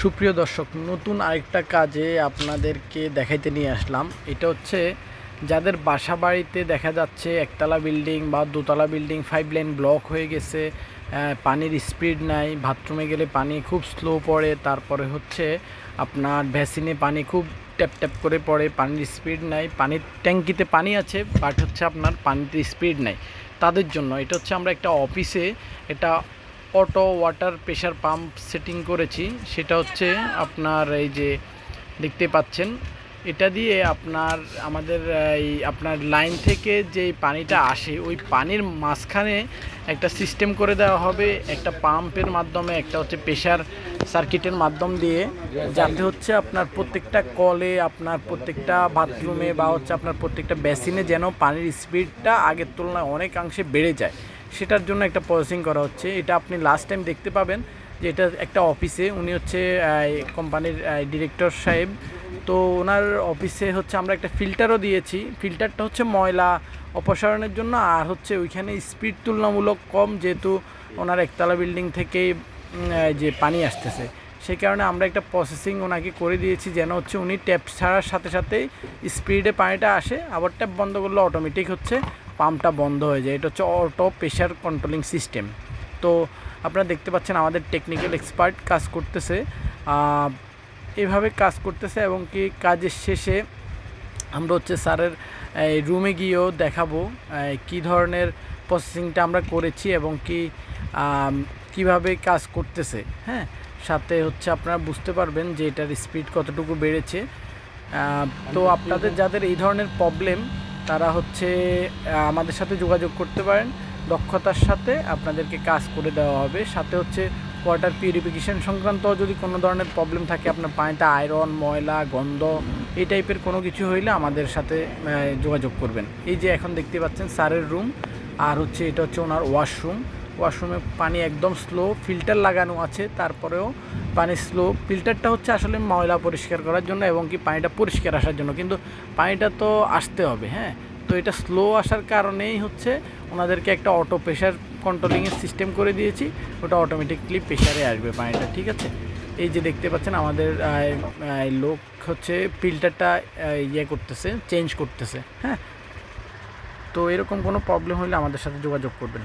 সুপ্রিয় দর্শক, নতুন আরেকটা কাজে আপনাদেরকে দেখাইতে নিয়ে আসলাম। এটা হচ্ছে যাদের বাসা বাড়িতে দেখা যাচ্ছে একতলা বিল্ডিং বা দোতলা বিল্ডিং ফাইভ লাইন ব্লক হয়ে গেছে পানির স্পিড নাই বাথরুমে গেলে পানি খুব স্লো পড়ে, তারপরে হচ্ছে আপনার ভ্যাসিনে পানি খুব ট্যাপ ট্যাপ করে পড়ে, পানির স্পিড নাই, পানির ট্যাঙ্কিতে পানি আছে বাট হচ্ছে আপনার পানিতে স্পিড নাই। তাদের জন্য, এটা হচ্ছে আমরা একটা অফিসে এটা auto water pressure pump setting করেছি। সেটা হচ্ছে আপনার এই যে দেখতে পাচ্ছেন, এটা দিয়ে আপনার, আমাদের এই আপনার লাইন থেকে যে পানিটা আসে, ওই পানির মাঝখানে একটা সিস্টেম করে দেওয়া হবে, একটা পাম্পের মাধ্যমে, একটা হচ্ছে প্রেশার সার্কিটের মাধ্যম দিয়ে, যাতে হচ্ছে আপনার প্রত্যেকটা কলে, আপনার প্রত্যেকটা বাথরুমে বা হচ্ছে আপনার প্রত্যেকটা বেসিনে যেন পানির স্পিডটা আগের তুলনায় অনেকাংশে বেড়ে যায়। সেটার জন্য একটা প্রসেসিং করা হচ্ছে। এটা আপনি লাস্ট টাইম দেখতে পাবেন যে এটা একটা অফিসে উনি হচ্ছে কোম্পানির ডিরেক্টর সাহেব। তো ওনার অফিসে হচ্ছে আমরা একটা ফিল্টারও দিয়েছি। ফিল্টারটা হচ্ছে ময়লা অপসারণের জন্য আর হচ্ছে ওইখানে স্পিড তুলনামূলক কম যেহেতু ওনার একতলা বিল্ডিং থেকে যে পানি আসতেছে। সেই কারণে আমরা একটা প্রসেসিং ওনাকে করে দিয়েছি যেন হচ্ছে উনি ট্যাপ ছাড়ার সাথে সাথেই স্পিডে পানিটা আসে। আবার ট্যাপ বন্ধ করলে অটোমেটিক হচ্ছে। পাম্পটা বন্ধ হয়ে যায়। এটা হচ্ছে অটো প্রেশার কন্ট্রোলিং সিস্টেম তো আপনারা দেখতে পাচ্ছেন আমাদের টেকনিক্যাল এক্সপার্ট কাজ করতেছে। এভাবে কাজ করতেছে এবং কি কাজের শেষে আমরা হচ্ছে স্যারের রুমে গিয়েও দেখাবো কী ধরনের প্রসেসিংটা আমরা করেছি এবং কি কীভাবে কাজ করতেছে হ্যাঁ? সাথে হচ্ছে আপনারা বুঝতে পারবেন যে এটার স্পিড কতটুকু বেড়েছে। তো আপনাদের যাদের এই ধরনের প্রবলেম তারা হচ্ছে আমাদের সাথে যোগাযোগ করতে পারেন। দক্ষতার সাথে আপনাদেরকে কাজ করে দেওয়া হবে। সাথে হচ্ছে ওয়াটার পিউরিফিকেশন সংক্রান্ত যদি কোনো ধরনের প্রবলেম থাকে আপনার পানিতে আয়রন ময়লা, গন্ধ, এই টাইপের কোনো কিছু হইলে আমাদের সাথে যোগাযোগ করবেন। এই যে এখন দেখতে পাচ্ছেন স্যারের রুম আর হচ্ছে এটা হচ্ছে ওনার ওয়াশরুম ওয়াশরুমে পানি একদম স্লো ফিল্টার লাগানো আছে, তারপরেও পানি স্লো ফিল্টারটা হচ্ছে আসলে ময়লা পরিষ্কার করার জন্য এবং কি পানিটা পরিষ্কার আসার জন্য। কিন্তু পানিটা তো আসতে হবে হ্যাঁ? তো এটা স্লো আসার কারণেই হচ্ছে ওনাদেরকে একটা অটো প্রেশার কন্ট্রোলিংয়ের সিস্টেম করে দিয়েছি। ওটা অটোমেটিকলি প্রেশারে আসবে পানিটা, ঠিক আছে? এই যে দেখতে পাচ্ছেন আমাদের লোক হচ্ছে ফিল্টারটা ইয়ে করতেছে চেঞ্জ করতেছে হ্যাঁ? তো এরকম কোনো প্রবলেম হলে আমাদের সাথে যোগাযোগ করবেন।